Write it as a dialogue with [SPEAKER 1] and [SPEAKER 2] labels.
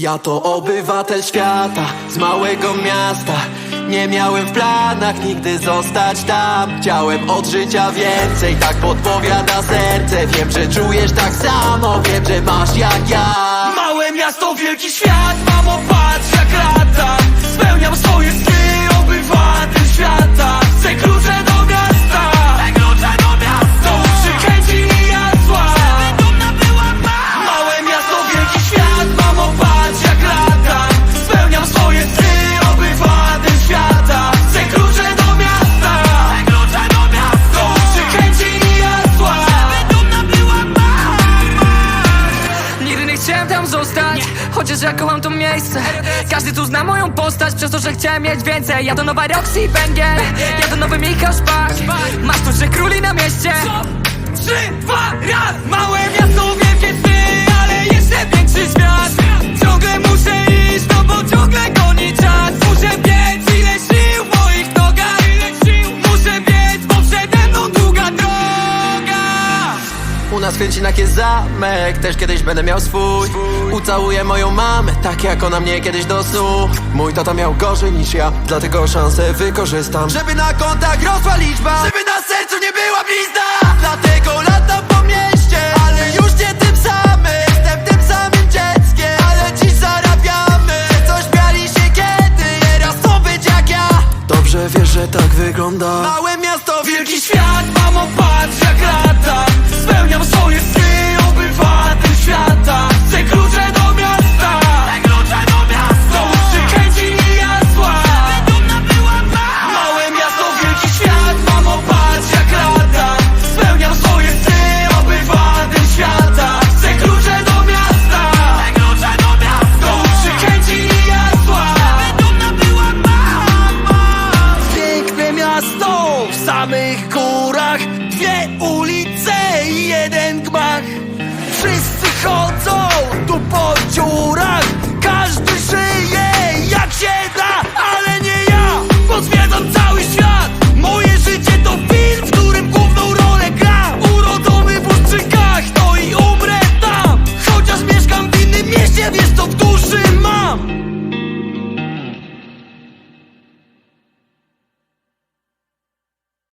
[SPEAKER 1] Ja to obywatel świata, z małego miasta. Nie miałem w planach nigdy zostać tam. Chciałem od życia więcej, tak podpowiada serce. Wiem, że czujesz tak samo, wiem, że masz jak ja.
[SPEAKER 2] Małe miasto, wielki świat, mamo
[SPEAKER 3] Chociaż ja kocham to miejsce. Każdy tu zna moją postać Przez to, że chciałem mieć więcej. Ja to nowa Roxy Węgiel Ja to nowy Michał Szpak. Masz tu, że króli na mieście. Trzy, dwa, raz. Małe miasto, wielkie sny Ale jeszcze większy świat
[SPEAKER 1] na Święcinach jest zamek Też kiedyś będę miał swój. Ucałuję moją mamę, tak jak ona mnie kiedyś dosnuł. Mój tata miał gorzej niż ja, dlatego szansę wykorzystam. Żeby na kontach rosła liczba, żeby na sercu nie była blizna. Dlatego latam po mieście, ale już nie tym samym. Jestem tym samym dzieckiem, ale dziś zarabiamy. Coś miali się kiedy, teraz to być jak ja. Dobrze wiesz, że tak wygląda. Małe
[SPEAKER 2] dwie ulice i jeden gmach. Wszyscy chodzą.